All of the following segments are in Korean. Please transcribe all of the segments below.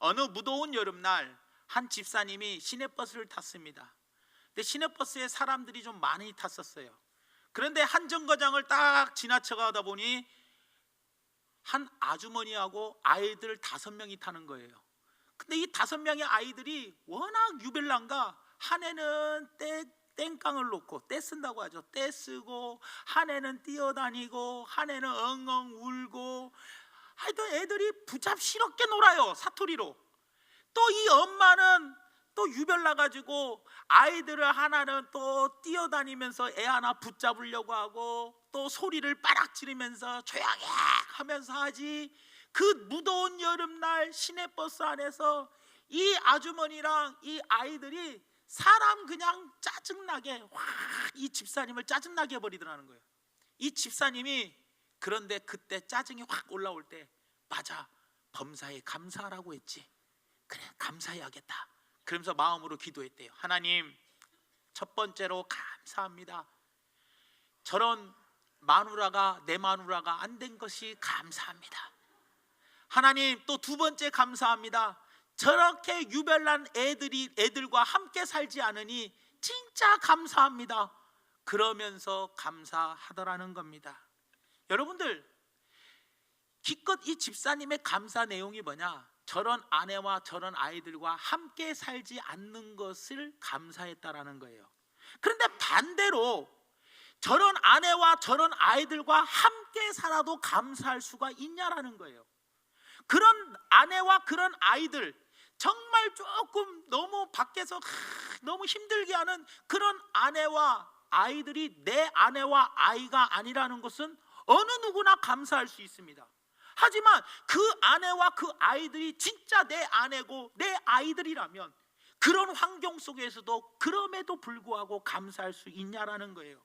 어느 무더운 여름날 한 집사님이 시내버스를 탔습니다. 근데 시내버스에 사람들이 좀 많이 탔었어요. 그런데 한 정거장을 딱 지나쳐가다 보니 한 아주머니하고 아이들 다섯 명이 타는 거예요. 근데 이 다섯 명의 아이들이 워낙 유별난가 한 애는 떼, 땡깡을 놓고 떼 쓴다고 하죠. 떼 쓰고 한 애는 뛰어다니고 한 애는 엉엉 울고 하여튼 애들이 부잡스럽게 놀아요. 사투리로. 또 이 엄마는 또 유별 나 가지고 아이들을 하나는 또 뛰어다니면서 애 하나 붙잡으려고 하고 또 소리를 빠락 지르면서 조용히 하면서 하지 그 무더운 여름날 시내버스 안에서 이 아주머니랑 이 아이들이 사람 그냥 짜증나게 확 이 집사님을 짜증나게 해버리더라는 거예요 이 집사님이 그런데 그때 짜증이 확 올라올 때 맞아 범사에 감사하라고 했지. 그래 감사해야겠다. 그러면서 마음으로 기도했대요. 하나님 첫 번째로 감사합니다. 저런 마누라가 내 마누라가 안 된 것이 감사합니다. 하나님 또 두 번째 감사합니다. 저렇게 유별난 애들이 애들과 함께 살지 않으니 진짜 감사합니다. 그러면서 감사하더라는 겁니다 여러분들 기껏 이 집사님의 감사 내용이 뭐냐? 저런 아내와 저런 아이들과 함께 살지 않는 것을 감사했다라는 거예요. 그런데 반대로 저런 아내와 저런 아이들과 함께 살아도 감사할 수가 있냐라는 거예요. 그런 아내와 그런 아이들 정말 조금 너무 밖에서 하, 너무 힘들게 하는 그런 아내와 아이들이 내 아내와 아이가 아니라는 것은 어느 누구나 감사할 수 있습니다. 하지만 그 아내와 그 아이들이 진짜 내 아내고 내 아이들이라면 그런 환경 속에서도 그럼에도 불구하고 감사할 수 있냐라는 거예요.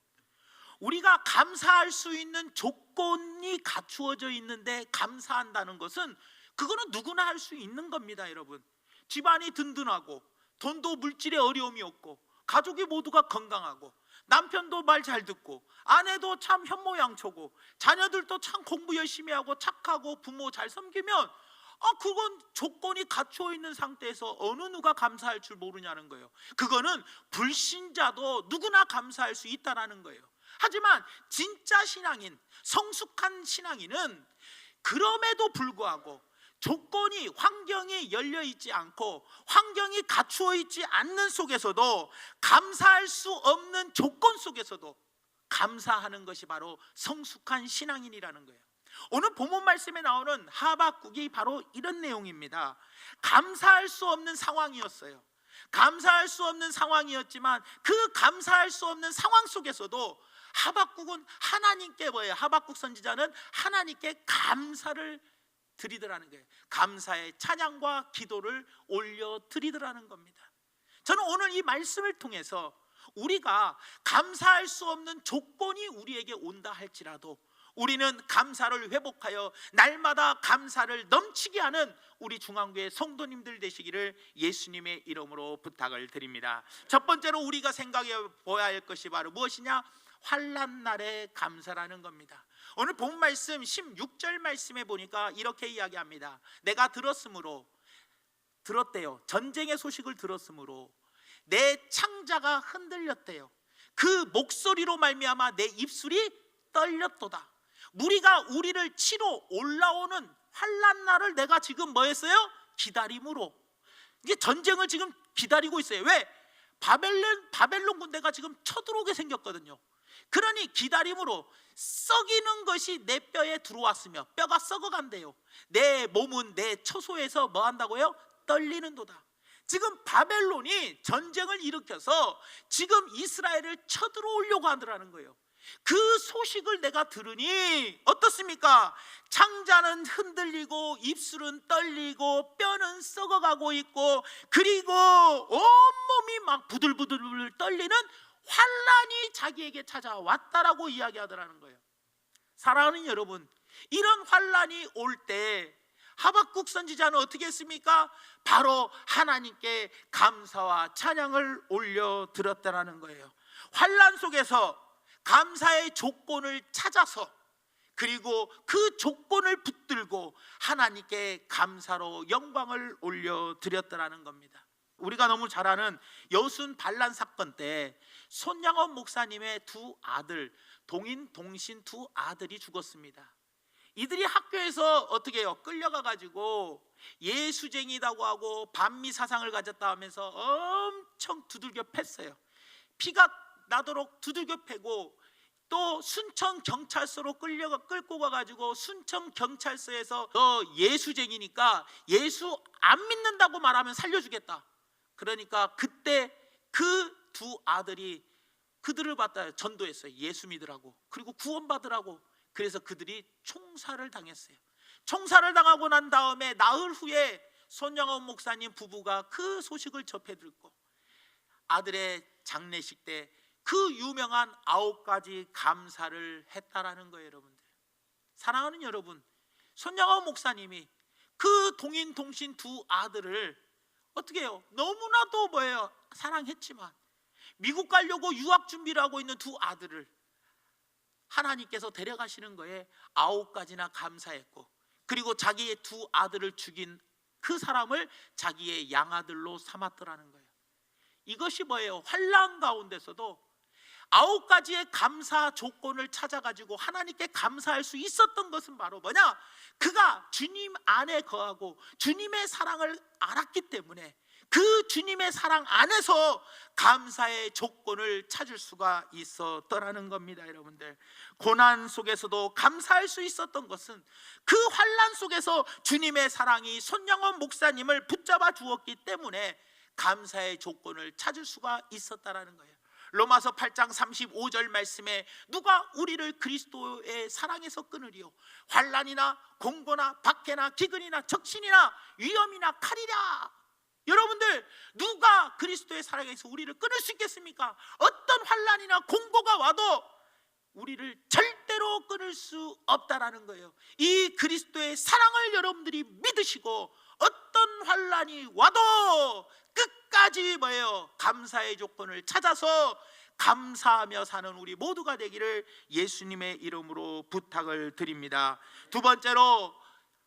우리가 감사할 수 있는 조건이 갖추어져 있는데 감사한다는 것은 그거는 누구나 할 수 있는 겁니다, 여러분. 집안이 든든하고 돈도 물질에 어려움이 없고 가족이 모두가 건강하고 남편도 말 잘 듣고 아내도 참 현모양처고 자녀들도 참 공부 열심히 하고 착하고 부모 잘 섬기면 아 그건 조건이 갖추어 있는 상태에서 어느 누가 감사할 줄 모르냐는 거예요. 그거는 불신자도 누구나 감사할 수 있다라는 거예요. 하지만 진짜 신앙인, 성숙한 신앙인은 그럼에도 불구하고 조건이 환경이 열려 있지 않고 환경이 갖추어 있지 않는 속에서도 감사할 수 없는 조건 속에서도 감사하는 것이 바로 성숙한 신앙인이라는 거예요. 오늘 본문 말씀에 나오는 하박국이 바로 이런 내용입니다. 감사할 수 없는 상황이었어요. 감사할 수 없는 상황이었지만 그 감사할 수 없는 상황 속에서도 하박국은 하나님께 뭐예요? 하박국 선지자는 하나님께 감사를 드리더라는 거예요. 감사의 찬양과 기도를 올려 드리더라는 겁니다. 저는 오늘 이 말씀을 통해서 우리가 감사할 수 없는 조건이 우리에게 온다 할지라도 우리는 감사를 회복하여 날마다 감사를 넘치게 하는 우리 중앙교회 성도님들 되시기를 예수님의 이름으로 부탁을 드립니다. 첫 번째로 우리가 생각해 보아야 할 것이 바로 무엇이냐? 환란 날의 감사라는 겁니다. 오늘 본 말씀 16절 말씀에 보니까 이렇게 이야기합니다. 내가 들었으므로 들었대요. 전쟁의 소식을 들었으므로 내 창자가 흔들렸대요. 그 목소리로 말미암아 내 입술이 떨렸도다. 무리가 우리를 치러 올라오는 환란 날을 내가 지금 뭐 했어요? 기다림으로. 이게 전쟁을 지금 기다리고 있어요. 왜? 바벨론 바벨론 군대가 지금 쳐들어오게 생겼거든요. 그러니 기다림으로 썩이는 것이 내 뼈에 들어왔으며 뼈가 썩어간대요. 내 몸은 내 처소에서 뭐 한다고요? 떨리는도다. 지금 바벨론이 전쟁을 일으켜서 지금 이스라엘을 쳐들어오려고 하더라는 거예요. 그 소식을 내가 들으니 어떻습니까? 창자는 흔들리고 입술은 떨리고 뼈는 썩어가고 있고 그리고 온몸이 막 부들부들 떨리는 환란이 자기에게 찾아왔다라고 이야기하더라는 거예요. 사랑하는 여러분, 이런 환란이 올 때 하박국 선지자는 어떻게 했습니까? 바로 하나님께 감사와 찬양을 올려 드렸다라는 거예요. 환란 속에서 감사의 조건을 찾아서 그리고 그 조건을 붙들고 하나님께 감사로 영광을 올려 드렸더라는 겁니다. 우리가 너무 잘 아는 여순 반란 사건 때 손양원 목사님의 두 아들 동인 동신 두 아들이 죽었습니다. 이들이 학교에서 어떻게 해요? 끌려가 가지고 예수쟁이라고 하고 반미 사상을 가졌다 하면서 엄청 두들겨 팼어요. 피가 나도록 두들겨 패고 또 순천 경찰서로 끌려가 끌고 가가지고 순천 경찰서에서 너 예수쟁이니까 예수 안 믿는다고 말하면 살려주겠다. 그러니까 그때 그 두 아들이 그들을 갖다 전도했어요. 예수 믿으라고 그리고 구원받으라고. 그래서 그들이 총살을 당했어요. 총살을 당하고 난 다음에 나흘 후에 손영원 목사님 부부가 그 소식을 접해 듣고 아들의 장례식 때 그 유명한 아홉 가지 감사를 했다라는 거예요, 여러분들. 사랑하는 여러분, 손영원 목사님이 그 동인 동신 두 아들을 어떻게 해요? 너무나도 뭐예요? 사랑했지만 미국 가려고 유학 준비를 하고 있는 두 아들을 하나님께서 데려가시는 거에 아홉 가지나 감사했고 그리고 자기의 두 아들을 죽인 그 사람을 자기의 양아들로 삼았더라는 거예요. 이것이 뭐예요? 환란 가운데서도 아홉 가지의 감사 조건을 찾아가지고 하나님께 감사할 수 있었던 것은 바로 뭐냐? 그가 주님 안에 거하고 주님의 사랑을 알았기 때문에 그 주님의 사랑 안에서 감사의 조건을 찾을 수가 있었더라는 겁니다, 여러분들. 고난 속에서도 감사할 수 있었던 것은 그 환란 속에서 주님의 사랑이 손영원 목사님을 붙잡아 주었기 때문에 감사의 조건을 찾을 수가 있었다라는 거예요. 로마서 8장 35절 말씀에 누가 우리를 그리스도의 사랑에서 끊으리요 환란이나 공고나 박해나 기근이나 적신이나 위험이나 칼이랴 여러분들 누가 그리스도의 사랑에서 우리를 끊을 수 있겠습니까? 어떤 환란이나 공고가 와도 우리를 절대로 끊을 수 없다라는 거예요. 이 그리스도의 사랑을 여러분들이 믿으시고 어떤 환란이 와도 끝까지 뭐예요? 감사의 조건을 찾아서 감사하며 사는 우리 모두가 되기를 예수님의 이름으로 부탁을 드립니다. 두 번째로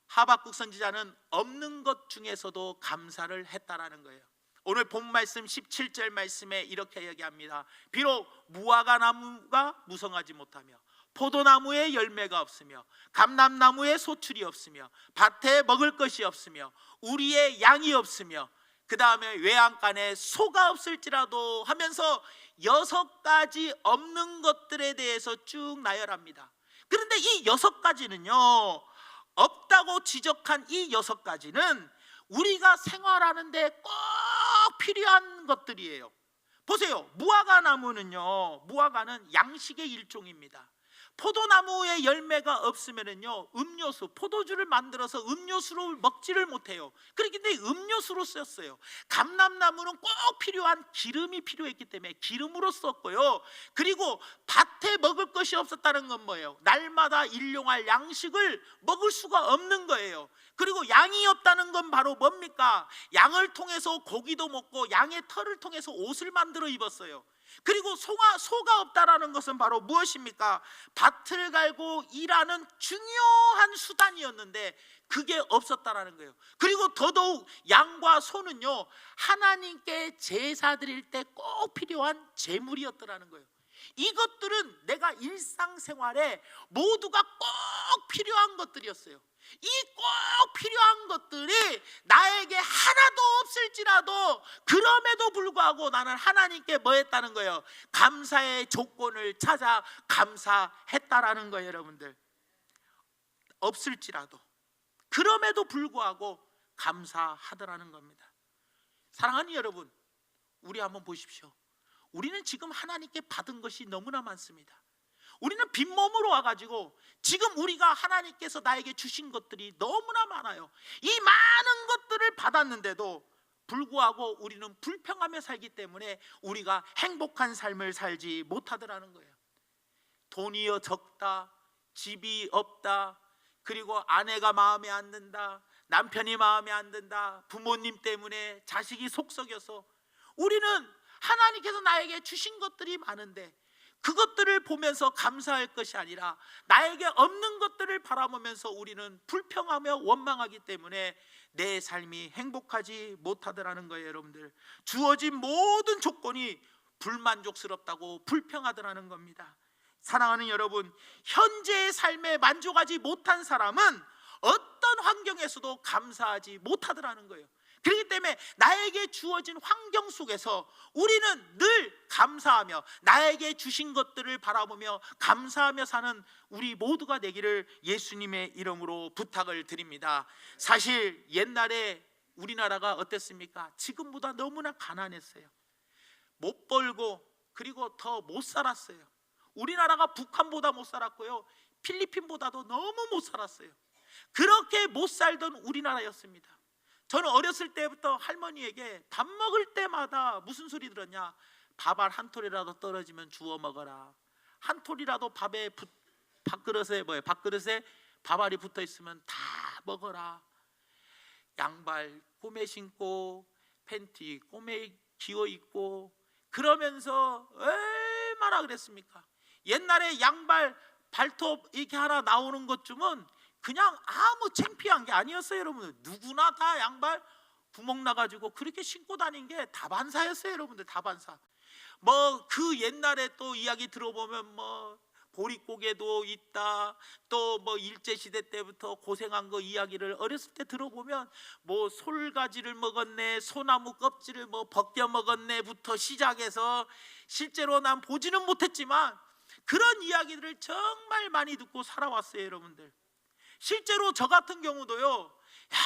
하박국 선지자는 없는 것 중에서도 감사를 했다라는 거예요. 오늘 본 말씀 17절 말씀에 이렇게 얘기합니다. 비록 무화과 나무가 무성하지 못하며 포도나무에 열매가 없으며 감람나무에 소출이 없으며 밭에 먹을 것이 없으며 우리의 양이 없으며 그 다음에 외양간에 소가 없을지라도 하면서 여섯 가지 없는 것들에 대해서 쭉 나열합니다. 그런데 이 여섯 가지는요 없다고 지적한 이 여섯 가지는 우리가 생활하는데 꼭 필요한 것들이에요. 보세요. 무화과 나무는요. 무화과는 양식의 일종입니다. 포도나무에 열매가 없으면은요 음료수 포도주를 만들어서 음료수로 먹지를 못해요. 그렇기 때문에 음료수로 썼어요. 감람나무는 꼭 필요한 기름이 필요했기 때문에 기름으로 썼고요. 그리고 밭에 먹을 것이 없었다는 건 뭐예요? 날마다 일용할 양식을 먹을 수가 없는 거예요. 그리고 양이 없다는 건 바로 뭡니까? 양을 통해서 고기도 먹고 양의 털을 통해서 옷을 만들어 입었어요. 그리고 소가 소가 없다라는 것은 바로 무엇입니까? 밭을 갈고 일하는 중요한 수단이었는데 그게 없었다라는 거예요. 그리고 더더욱 양과 소는요 하나님께 제사 드릴 때 꼭 필요한 제물이었더라는 거예요. 이것들은 내가 일상생활에 모두가 꼭 필요한 것들이었어요. 이 꼭 필요한 것들이 나에게 하나도 없을지라도 그럼에도 불구하고 나는 하나님께 뭐 했다는 거예요? 감사의 조건을 찾아 감사했다라는 거예요, 여러분들. 없을지라도 그럼에도 불구하고 감사하더라는 겁니다. 사랑하는 여러분, 우리 한번 보십시오. 우리는 지금 하나님께 받은 것이 너무나 많습니다. 우리는 빈몸으로 와가지고 지금 우리가 하나님께서 나에게 주신 것들이 너무나 많아요. 이 많은 것들을 받았는데도 불구하고 우리는 불평하며 살기 때문에 우리가 행복한 삶을 살지 못하더라는 거예요. 돈이 적다, 집이 없다, 그리고 아내가 마음에 안 든다, 남편이 마음에 안 든다, 부모님 때문에 자식이 속썩여서 우리는 하나님께서 나에게 주신 것들이 많은데 그것들을 보면서 감사할 것이 아니라 나에게 없는 것들을 바라보면서 우리는 불평하며 원망하기 때문에 내 삶이 행복하지 못하더라는 거예요, 여러분들. 주어진 모든 조건이 불만족스럽다고 불평하더라는 겁니다. 사랑하는 여러분, 현재의 삶에 만족하지 못한 사람은 어떤 환경에서도 감사하지 못하더라는 거예요. 그렇기 때문에 나에게 주어진 환경 속에서 우리는 늘 감사하며 나에게 주신 것들을 바라보며 감사하며 사는 우리 모두가 되기를 예수님의 이름으로 부탁을 드립니다. 사실 옛날에 우리나라가 어땠습니까? 지금보다 너무나 가난했어요. 못 벌고 그리고 더 못 살았어요. 우리나라가 북한보다 못 살았고요. 필리핀보다도 너무 못 살았어요. 그렇게 못 살던 우리나라였습니다. 저는 어렸을 때부터 할머니에게 밥 먹을 때마다 무슨 소리 들었냐? 밥알 한 톨이라도 떨어지면 주워 먹어라. 한 톨이라도 밥에 붙, 밥그릇에 뭐예요? 밥그릇에 밥알이 붙어 있으면 다 먹어라. 양발 꼬매 신고 팬티 꼬매 기어 입고 그러면서 얼마나 그랬습니까? 옛날에 양발 발톱 이렇게 하나 나오는 것쯤은 그냥 아무 창피한 게 아니었어요, 여러분들. 누구나 다 양발 구멍 나가지고 그렇게 신고 다닌 게 다반사였어요, 여러분들. 다반사. 뭐 그 옛날에 또 이야기 들어보면 뭐 보릿고개도 있다. 또 뭐 일제 시대 때부터 고생한 거 이야기를 어렸을 때 들어보면 뭐 솔가지를 먹었네, 소나무 껍질을 뭐 벗겨 먹었네부터 시작해서 실제로 난 보지는 못했지만 그런 이야기들을 정말 많이 듣고 살아왔어요, 여러분들. 실제로 저 같은 경우도요. 야,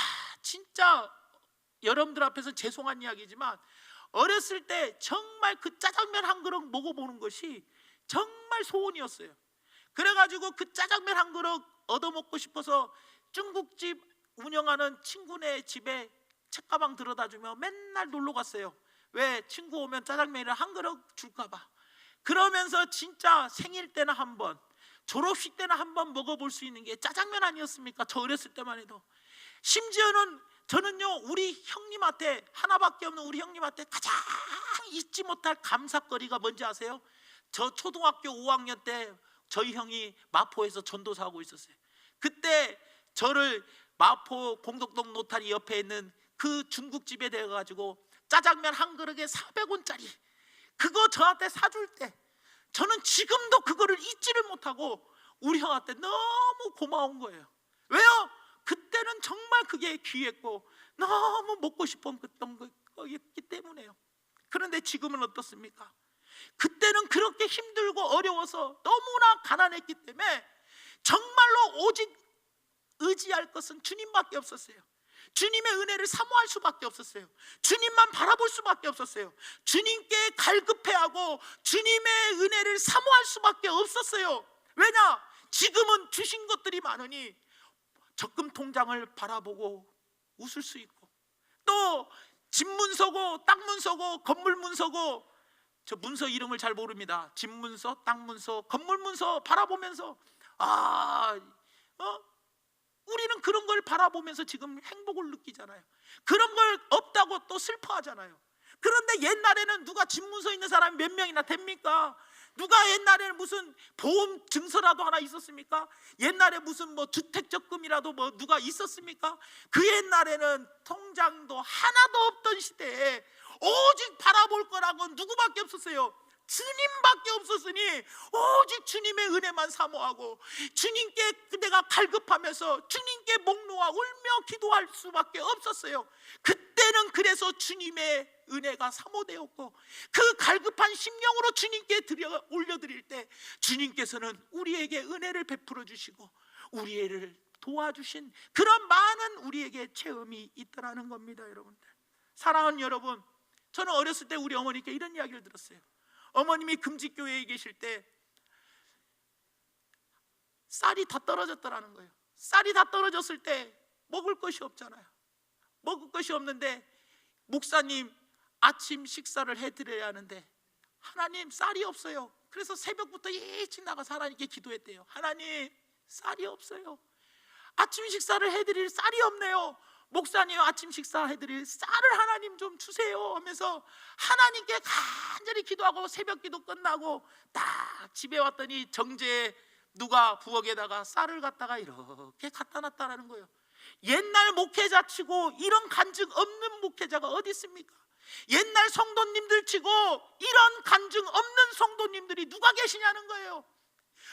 진짜 여러분들 앞에서 죄송한 이야기지만 어렸을 때 정말 그 짜장면 한 그릇 먹어보는 것이 정말 소원이었어요. 그래가지고 그 짜장면 한 그릇 얻어먹고 싶어서 중국집 운영하는 친구네 집에 책가방 들어다주며 맨날 놀러 갔어요. 왜 친구 오면 짜장면을 한 그릇 줄까봐. 그러면서 진짜 생일 때나 한 번, 졸업식 때나 한 번 먹어볼 수 있는 게 짜장면 아니었습니까? 저 어렸을 때만 해도. 심지어는 저는요 우리 형님한테 하나밖에 없는 우리 형님한테 가장 잊지 못할 감사거리가 뭔지 아세요? 저 초등학교 5학년 때 저희 형이 마포에서 전도사 하고 있었어요. 그때 저를 마포 공덕동 노타리 옆에 있는 그 중국집에 데려 가지고 짜장면 한 그릇에 400원짜리 그거 저한테 사줄 때 저는 지금도 그거를 잊지를 못하고 우리 형한테 너무 고마운 거예요. 왜요? 그때는 정말 그게 귀했고 너무 먹고 싶었던 거였기 때문에요. 그런데 지금은 어떻습니까? 그때는 그렇게 힘들고 어려워서 너무나 가난했기 때문에 정말로 오직 의지할 것은 주님밖에 없었어요. 주님의 은혜를 사모할 수밖에 없었어요. 주님만 바라볼 수밖에 없었어요. 주님께 갈급해하고 주님의 은혜를 사모할 수밖에 없었어요. 왜냐? 지금은 주신 것들이 많으니 적금 통장을 바라보고 웃을 수 있고 또 집 문서고 땅 문서고 건물 문서고 저 문서 이름을 잘 모릅니다. 집 문서, 땅 문서, 건물 문서 바라보면서 아, 어? 우리는 그런 걸 바라보면서 지금 행복을 느끼잖아요. 그런 걸 없다고 또 슬퍼하잖아요. 그런데 옛날에는 누가 집 문서 있는 사람이 몇 명이나 됩니까? 누가 옛날에는 무슨 보험 증서라도 하나 있었습니까? 옛날에 무슨 뭐 주택 적금이라도 뭐 누가 있었습니까? 그 옛날에는 통장도 하나도 없던 시대에 오직 바라볼 거라고 누구밖에 없었어요. 주님밖에 없었으니 오직 주님의 은혜만 사모하고 주님께 내가 갈급하면서 주님께 목 놓아 울며 기도할 수밖에 없었어요. 그때는 그래서 주님의 은혜가 사모되었고 그 갈급한 심령으로 주님께 드려 올려드릴 때 주님께서는 우리에게 은혜를 베풀어 주시고 우리를 도와주신 그런 많은 우리에게 체험이 있더라는 겁니다, 여러분들. 사랑하는 여러분, 저는 어렸을 때 우리 어머니께 이런 이야기를 들었어요. 어머님이 금직교회에 계실 때 쌀이 다 떨어졌더라는 거예요. 쌀이 다 떨어졌을 때 먹을 것이 없잖아요. 먹을 것이 없는데 목사님 아침 식사를 해드려야 하는데 하나님 쌀이 없어요. 그래서 새벽부터 일찍 나가서 하나님께 기도했대요. 하나님 쌀이 없어요. 아침 식사를 해드릴 쌀이 없네요. 목사님 아침 식사 해드릴 쌀을 하나님 좀 주세요 하면서 하나님께 간절히 기도하고 새벽 기도 끝나고 딱 집에 왔더니 정제에 누가 부엌에다가 쌀을 갖다가 이렇게 갖다 놨다라는 거예요. 옛날 목회자 치고 이런 간증 없는 목회자가 어디 있습니까? 옛날 성도님들 치고 이런 간증 없는 성도님들이 누가 계시냐는 거예요.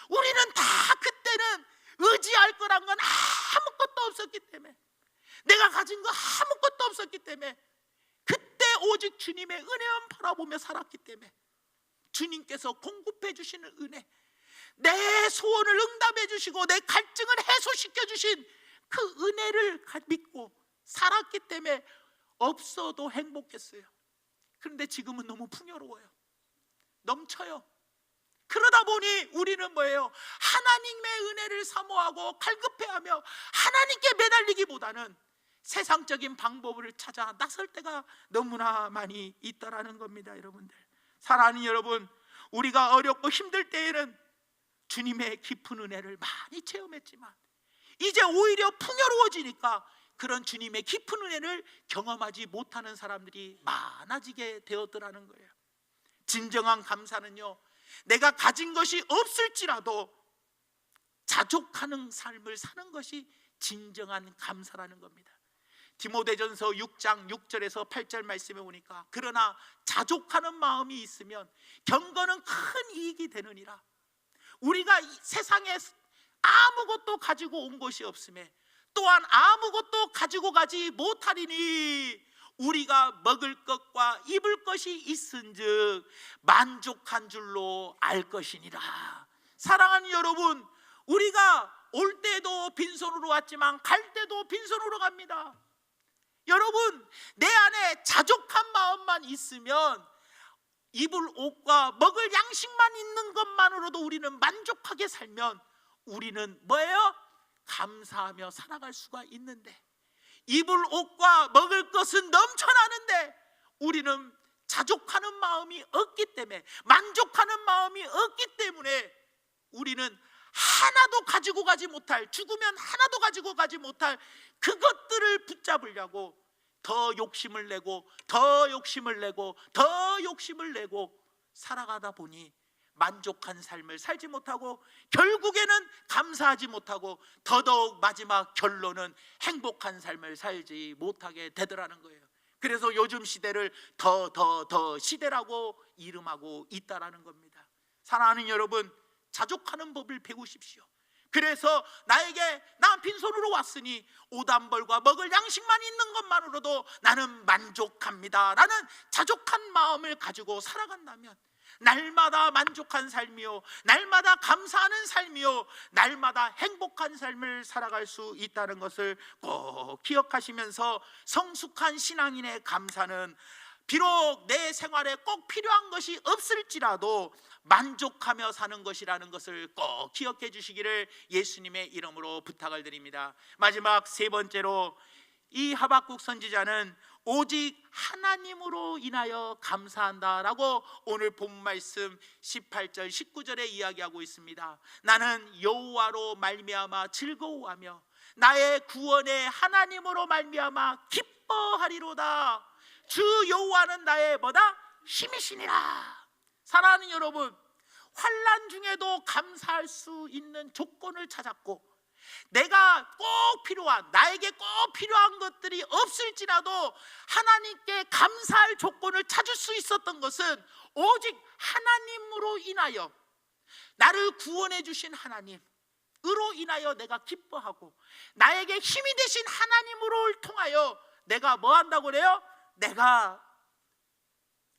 우리는 다 그때는 의지할 거란 건 아무것도 없었기 때문에 내가 가진 거 아무것도 없었기 때문에 그때 오직 주님의 은혜만 바라보며 살았기 때문에 주님께서 공급해 주시는 은혜 내 소원을 응답해 주시고 내 갈증을 해소시켜 주신 그 은혜를 가- 믿고 살았기 때문에 없어도 행복했어요. 그런데 지금은 너무 풍요로워요. 넘쳐요. 그러다 보니 우리는 뭐예요? 하나님의 은혜를 사모하고 갈급해하며 하나님께 매달리기보다는 세상적인 방법을 찾아 나설 때가 너무나 많이 있다라는 겁니다, 여러분들. 사랑하는 여러분, 우리가 어렵고 힘들 때에는 주님의 깊은 은혜를 많이 체험했지만 이제 오히려 풍요로워지니까 그런 주님의 깊은 은혜를 경험하지 못하는 사람들이 많아지게 되었더라는 거예요. 진정한 감사는요, 내가 가진 것이 없을지라도 자족하는 삶을 사는 것이 진정한 감사라는 겁니다. 디모데전서 6장 6절에서 8절 말씀에 보니까 그러나 자족하는 마음이 있으면 경건은 큰 이익이 되느니라. 우리가 이 세상에 아무것도 가지고 온 것이 없음에 또한 아무것도 가지고 가지 못하리니 우리가 먹을 것과 입을 것이 있은즉 만족한 줄로 알 것이니라. 사랑하는 여러분, 우리가 올 때도 빈손으로 왔지만 갈 때도 빈손으로 갑니다. 여러분, 내 안에 자족한 마음만 있으면 입을 옷과 먹을 양식만 있는 것만으로도 우리는 만족하게 살면 우리는 뭐예요? 감사하며 살아갈 수가 있는데 입을 옷과 먹을 것은 넘쳐나는데 우리는 자족하는 마음이 없기 때문에 만족하는 마음이 없기 때문에 우리는 하나도 가지고 가지 못할 죽으면 하나도 가지고 가지 못할 그것들을 붙잡으려고 더 욕심을 내고 더 욕심을 내고 더 욕심을 내고 살아가다 보니 만족한 삶을 살지 못하고 결국에는 감사하지 못하고 더더욱 마지막 결론은 행복한 삶을 살지 못하게 되더라는 거예요. 그래서 요즘 시대를 더 더 더 시대라고 이름하고 있다라는 겁니다. 사랑하는 여러분, 자족하는 법을 배우십시오. 그래서 나에게 나 빈손으로 왔으니 오단벌과 먹을 양식만 있는 것만으로도 나는 만족합니다. 라는 자족한 마음을 가지고 살아간다면 날마다 만족한 삶이요, 날마다 감사하는 삶이요, 날마다 행복한 삶을 살아갈 수 있다는 것을 꼭 기억하시면서 성숙한 신앙인의 감사는 비록 내 생활에 꼭 필요한 것이 없을지라도 만족하며 사는 것이라는 것을 꼭 기억해 주시기를 예수님의 이름으로 부탁을 드립니다. 마지막 세 번째로 이 하박국 선지자는 오직 하나님으로 인하여 감사한다라고 오늘 본 말씀 18절 19절에 이야기하고 있습니다. 나는 여호와로 말미암아 즐거워하며 나의 구원의 하나님으로 말미암아 기뻐하리로다. 주 여호와는 나의 뭐다? 힘이시니라. 사랑하는 여러분, 환란 중에도 감사할 수 있는 조건을 찾았고 내가 꼭 필요한 나에게 꼭 필요한 것들이 없을지라도 하나님께 감사할 조건을 찾을 수 있었던 것은 오직 하나님으로 인하여 나를 구원해 주신 하나님 으로 인하여 내가 기뻐하고 나에게 힘이 되신 하나님으로 통하여 내가 뭐 한다고 그래요? 내가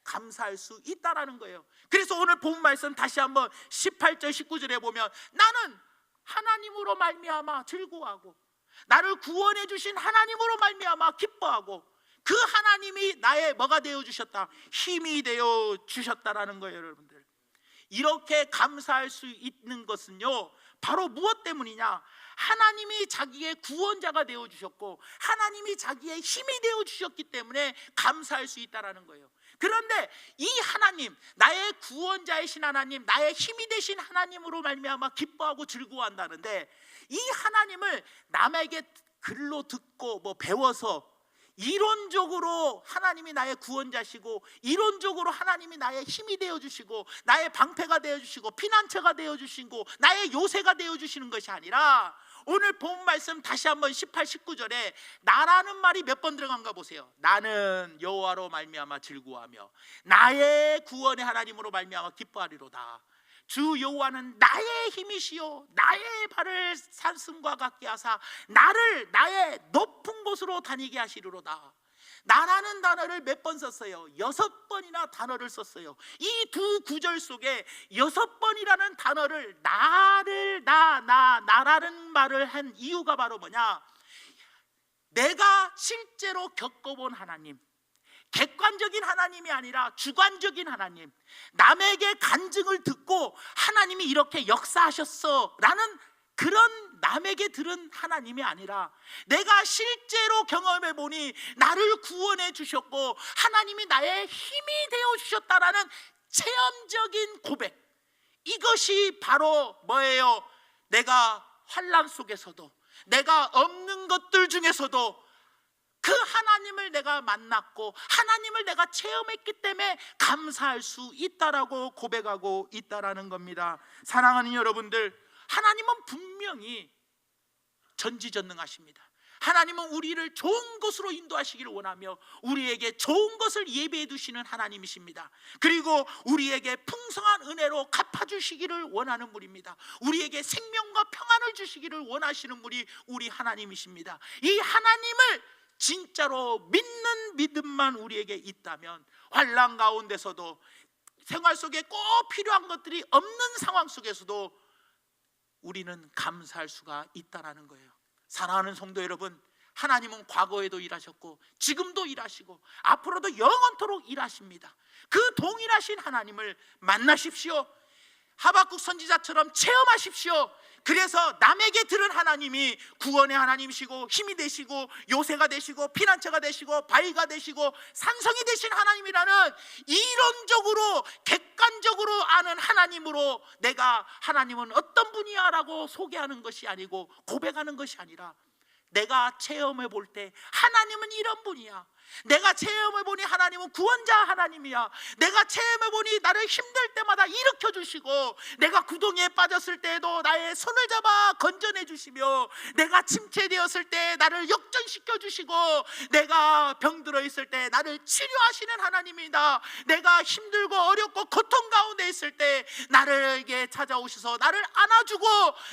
감사할 수 있다라는 거예요. 그래서 오늘 본 말씀 다시 한번 18절 19절에 보면 나는 하나님으로 말미암아 즐거워하고 나를 구원해 주신 하나님으로 말미암아 기뻐하고 그 하나님이 나의 뭐가 되어 주셨다? 힘이 되어 주셨다라는 거예요, 여러분들. 이렇게 감사할 수 있는 것은요. 바로 무엇 때문이냐? 하나님이 자기의 구원자가 되어 주셨고 하나님이 자기의 힘이 되어 주셨기 때문에 감사할 수 있다라는 거예요. 그런데 이 하나님, 나의 구원자이신 하나님, 나의 힘이 되신 하나님으로 말미암아 기뻐하고 즐거워한다는데 이 하나님을 남에게 글로 듣고 뭐 배워서 이론적으로 하나님이 나의 구원자시고 이론적으로 하나님이 나의 힘이 되어 주시고 나의 방패가 되어 주시고 피난처가 되어 주시고 나의 요새가 되어 주시는 것이 아니라 오늘 본 말씀 다시 한번 18, 19절에 나라는 말이 몇 번 들어간가 보세요. 나는 여호와로 말미암아 즐거워하며 나의 구원의 하나님으로 말미암아 기뻐하리로다. 주 여호와는 나의 힘이시요 나의 발을 산승과 같게 하사 나를 나의 높은 곳으로 다니게 하시리로다. 나라는 단어를 몇 번 썼어요? 여섯 번이나 단어를 썼어요. 이 두 구절 속에 여섯 번이라는 단어를 나를 나, 나, 나라는 말을 한 이유가 바로 뭐냐? 내가 실제로 겪어본 하나님, 객관적인 하나님이 아니라 주관적인 하나님, 남에게 간증을 듣고 하나님이 이렇게 역사하셨어 라는 그런 남에게 들은 하나님이 아니라 내가 실제로 경험해 보니 나를 구원해 주셨고 하나님이 나의 힘이 되어 주셨다라는 체험적인 고백. 이것이 바로 뭐예요? 내가 환란 속에서도 내가 없는 것들 중에서도 그 하나님을 내가 만났고 하나님을 내가 체험했기 때문에 감사할 수 있다라고 고백하고 있다라는 겁니다. 사랑하는 여러분들, 하나님은 분명히 전지전능하십니다. 하나님은 우리를 좋은 곳으로 인도하시기를 원하며 우리에게 좋은 것을 예배해 두시는 하나님이십니다. 그리고 우리에게 풍성한 은혜로 갚아 주시기를 원하는 분입니다. 우리에게 생명과 평안을 주시기를 원하시는 분이 우리 하나님이십니다. 이 하나님을 진짜로 믿는 믿음만 우리에게 있다면 환란 가운데서도 생활 속에 꼭 필요한 것들이 없는 상황 속에서도 우리는 감사할 수가 있다라는 거예요. 사랑하는 성도 여러분, 하나님은 과거에도 일하셨고 지금도 일하시고 앞으로도 영원토록 일하십니다. 그 동일하신 하나님을 만나십시오. 하박국 선지자처럼 체험하십시오. 그래서 남에게 들은 하나님이 구원의 하나님이시고 힘이 되시고 요새가 되시고 피난처가 되시고 바위가 되시고 산성이 되신 하나님이라는 이론적으로 객관적으로 아는 하나님으로 내가 하나님은 어떤 분이야라고 소개하는 것이 아니고 고백하는 것이 아니라 내가 체험해 볼 때 하나님은 이런 분이야. 내가 체험해 보니 하나님은 구원자 하나님이야. 내가 체험해 보니 나를 힘들 때마다 일으켜 주시고 내가 구덩이에 빠졌을 때에도 나의 손을 잡아 건져내 주시며 내가 침체되었을 때 나를 역전시켜 주시고 내가 병들어 있을 때 나를 치료하시는 하나님이다. 내가 힘들고 어렵고 고통 가운데 있을 때 나를에게 찾아오셔서 나를 안아주고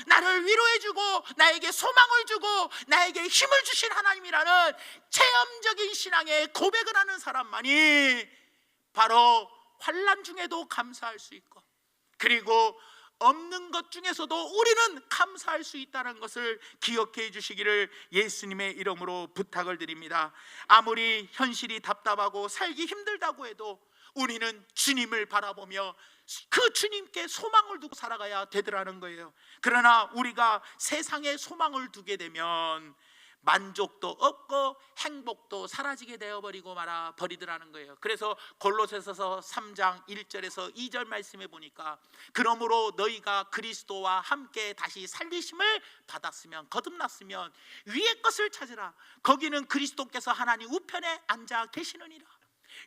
나를 위로해 주고 나에게 소망을 주고 나에게 힘을 주신 하나님이라는 체험적인 신앙 의 고백을 하는 사람만이 바로 환란 중에도 감사할 수 있고 그리고 없는 것 중에서도 우리는 감사할 수 있다는 것을 기억해 주시기를 예수님의 이름으로 부탁을 드립니다. 아무리 현실이 답답하고 살기 힘들다고 해도 우리는 주님을 바라보며 그 주님께 소망을 두고 살아가야 되더라는 거예요. 그러나 우리가 세상에 소망을 두게 되면 만족도 없고 행복도 사라지게 되어버리고 말아 버리더라는 거예요. 그래서 골로새서서 3장 1절에서 2절 말씀해 보니까 그러므로 너희가 그리스도와 함께 다시 살리심을 받았으면 거듭났으면 위의 것을 찾으라. 거기는 그리스도께서 하나님 우편에 앉아 계시느니라.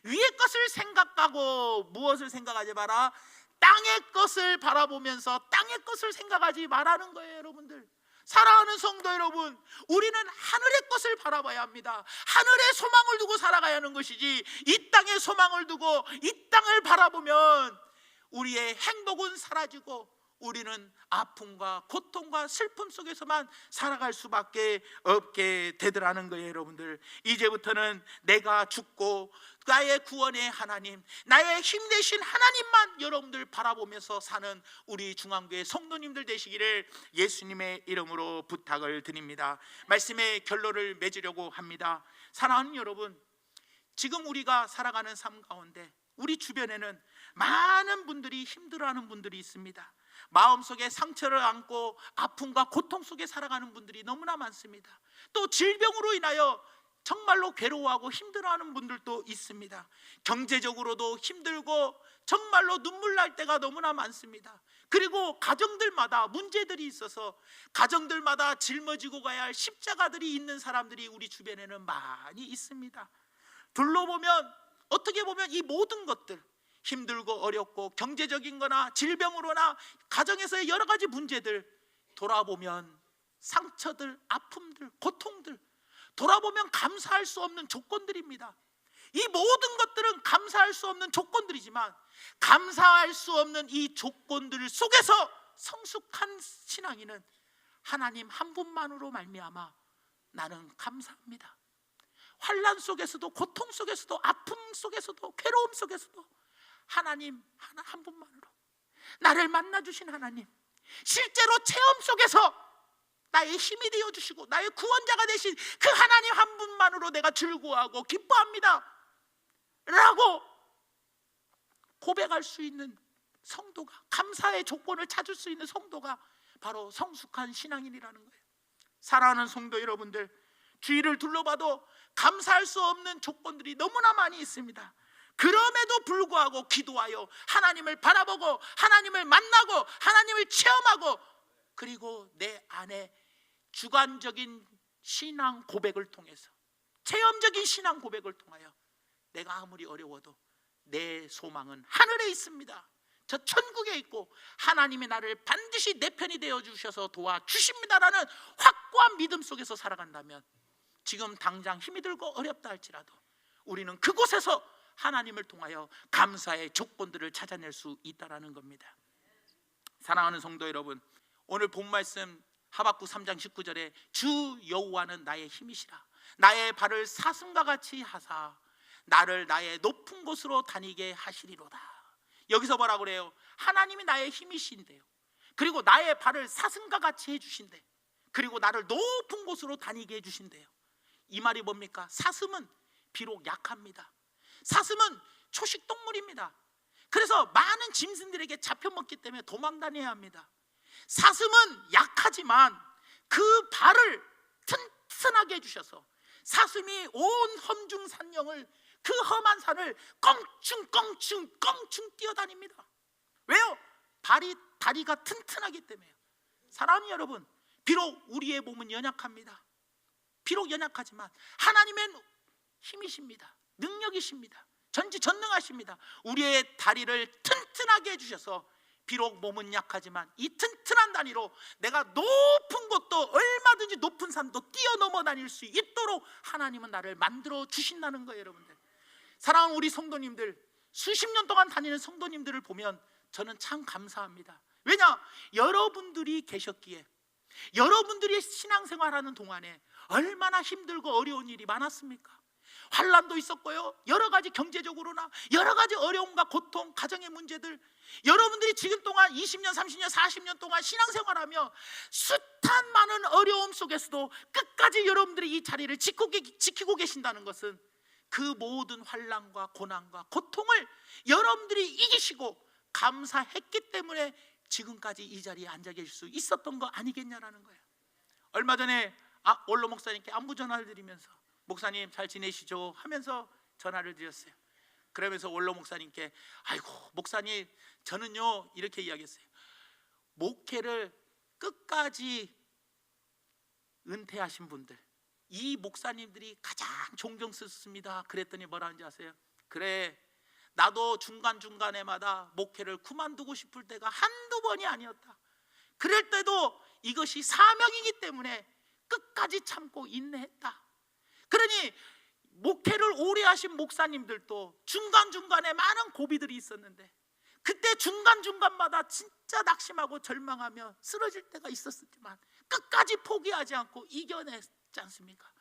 위의 것을 생각하고 무엇을 생각하지 마라. 땅의 것을 바라보면서 땅의 것을 생각하지 말라는 거예요, 여러분들. 사랑하는 성도 여러분, 우리는 하늘의 것을 바라봐야 합니다. 하늘의 소망을 두고 살아가야 하는 것이지 이 땅의 소망을 두고 이 땅을 바라보면 우리의 행복은 사라지고 우리는 아픔과 고통과 슬픔 속에서만 살아갈 수밖에 없게 되더라는 거예요, 여러분들. 이제부터는 내가 죽고 나의 구원의 하나님, 나의 힘내신 하나님만 여러분들 바라보면서 사는 우리 중앙교회 성도님들 되시기를 예수님의 이름으로 부탁을 드립니다. 말씀의 결론을 맺으려고 합니다. 사랑하는 여러분, 지금 우리가 살아가는 삶 가운데 우리 주변에는 많은 분들이 힘들어하는 분들이 있습니다. 마음속에 상처를 안고 아픔과 고통 속에 살아가는 분들이 너무나 많습니다. 또 질병으로 인하여 정말로 괴로워하고 힘들어하는 분들도 있습니다. 경제적으로도 힘들고 정말로 눈물 날 때가 너무나 많습니다. 그리고 가정들마다 문제들이 있어서 가정들마다 짊어지고 가야 할 십자가들이 있는 사람들이 우리 주변에는 많이 있습니다. 둘러보면 어떻게 보면 이 모든 것들 힘들고 어렵고 경제적인 거나 질병으로나 가정에서의 여러 가지 문제들 돌아보면 상처들, 아픔들, 고통들 돌아보면 감사할 수 없는 조건들입니다. 이 모든 것들은 감사할 수 없는 조건들이지만 감사할 수 없는 이 조건들 속에서 성숙한 신앙인은 하나님 한 분만으로 말미암아 나는 감사합니다. 환란 속에서도 고통 속에서도 아픔 속에서도 괴로움 속에서도 하나님 하나 한 분만으로 나를 만나 주신 하나님 실제로 체험 속에서 나의 힘이 되어 주시고 나의 구원자가 되신 그 하나님 한 분만으로 내가 즐거워하고 기뻐합니다. 라고 고백할 수 있는 성도가 감사의 조건을 찾을 수 있는 성도가 바로 성숙한 신앙인이라는 거예요. 사랑하는 성도 여러분들, 주위를 둘러봐도 감사할 수 없는 조건들이 너무나 많이 있습니다. 그럼에도 불구하고 기도하여 하나님을 바라보고 하나님을 만나고 하나님을 체험하고 그리고 내 안에 주관적인 신앙 고백을 통해서 체험적인 신앙 고백을 통하여 내가 아무리 어려워도 내 소망은 하늘에 있습니다. 저 천국에 있고 하나님이 나를 반드시 내 편이 되어 주셔서 도와 주십니다라는 확고한 믿음 속에서 살아간다면 지금 당장 힘이 들고 어렵다 할지라도 우리는 그곳에서 하나님을 통하여 감사의 조건들을 찾아낼 수 있다라는 겁니다. 사랑하는 성도 여러분, 오늘 본 말씀 하박국 3장 19절에 주 여호와는 나의 힘이시라 나의 발을 사슴과 같이 하사 나를 나의 높은 곳으로 다니게 하시리로다. 여기서 뭐라 그래요? 하나님이 나의 힘이신데요. 그리고 나의 발을 사슴과 같이 해 주신대. 그리고 나를 높은 곳으로 다니게 해 주신대요. 이 말이 뭡니까? 사슴은 비록 약합니다. 사슴은 초식 동물입니다. 그래서 많은 짐승들에게 잡혀 먹기 때문에 도망 다녀야 합니다. 사슴은 약하지만 그 발을 튼튼하게 해주셔서 사슴이 온 험중 산령을 그 험한 산을 껑충껑충 껑충 뛰어다닙니다. 왜요? 발이 다리가 튼튼하기 때문에요. 사랑하는 여러분, 비록 우리의 몸은 연약합니다. 비록 연약하지만 하나님의 힘이십니다. 능력이십니다. 전지전능하십니다. 우리의 다리를 튼튼하게 해주셔서 비록 몸은 약하지만 이 튼튼한 다리로 내가 높은 곳도 얼마든지 높은 산도 뛰어넘어 다닐 수 있도록 하나님은 나를 만들어 주신다는 거예요, 여러분들. 사랑하는 우리 성도님들, 수십 년 동안 다니는 성도님들을 보면 저는 참 감사합니다. 왜냐? 여러분들이 계셨기에 여러분들이 신앙생활하는 동안에 얼마나 힘들고 어려운 일이 많았습니까? 환란도 있었고요. 여러 가지 경제적으로나 여러 가지 어려움과 고통, 가정의 문제들 여러분들이 지금 동안 20년, 30년, 40년 동안 신앙생활하며 숱한 많은 어려움 속에서도 끝까지 여러분들이 이 자리를 지키고, 계신다는 것은 그 모든 환란과 고난과 고통을 여러분들이 이기시고 감사했기 때문에 지금까지 이 자리에 앉아 계실 수 있었던 거 아니겠냐라는 거예요. 얼마 전에 아, 원로 목사님께 안부 전화를 드리면서 목사님 잘 지내시죠 하면서 전화를 드렸어요. 그러면서 원로 목사님께 아이고 목사님 저는요 이렇게 이야기했어요. 목회를 끝까지 은퇴하신 분들 이 목사님들이 가장 존경 스럽습니다. 그랬더니 뭐라 하는지 아세요? 그래 나도 중간중간에마다 목회를 그만두고 싶을 때가 한두 번이 아니었다. 그럴 때도 이것이 사명이기 때문에 끝까지 참고 인내했다. 그러니 목회를 오래 하신 목사님들도 중간중간에 많은 고비들이 있었는데 그때 중간중간마다 진짜 낙심하고 절망하며 쓰러질 때가 있었지만 끝까지 포기하지 않고 이겨냈지 않습니까?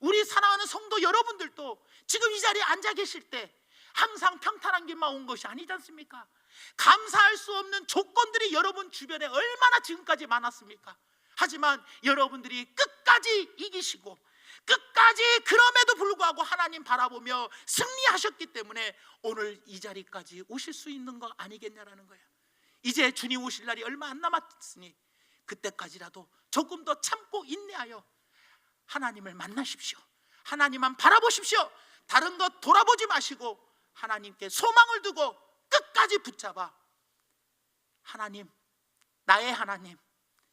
우리 사랑하는 성도 여러분들도 지금 이 자리에 앉아 계실 때 항상 평탄한 길만 온 것이 아니지 않습니까? 감사할 수 없는 조건들이 여러분 주변에 얼마나 지금까지 많았습니까? 하지만 여러분들이 끝까지 이기시고 끝까지 그럼에도 불구하고 하나님 바라보며 승리하셨기 때문에 오늘 이 자리까지 오실 수 있는 거 아니겠냐라는 거예요. 이제 주님 오실 날이 얼마 안 남았으니 그때까지라도 조금 더 참고 인내하여 하나님을 만나십시오. 하나님만 바라보십시오. 다른 것 돌아보지 마시고 하나님께 소망을 두고 끝까지 붙잡아 하나님, 나의 하나님,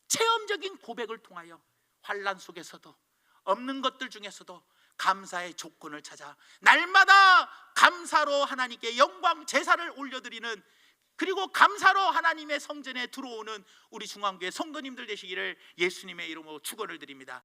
체험적인 고백을 통하여 환란 속에서도 없는 것들 중에서도 감사의 조건을 찾아 날마다 감사로 하나님께 영광 제사를 올려드리는 그리고 감사로 하나님의 성전에 들어오는 우리 중앙교회 성도님들 되시기를 예수님의 이름으로 축원을 드립니다.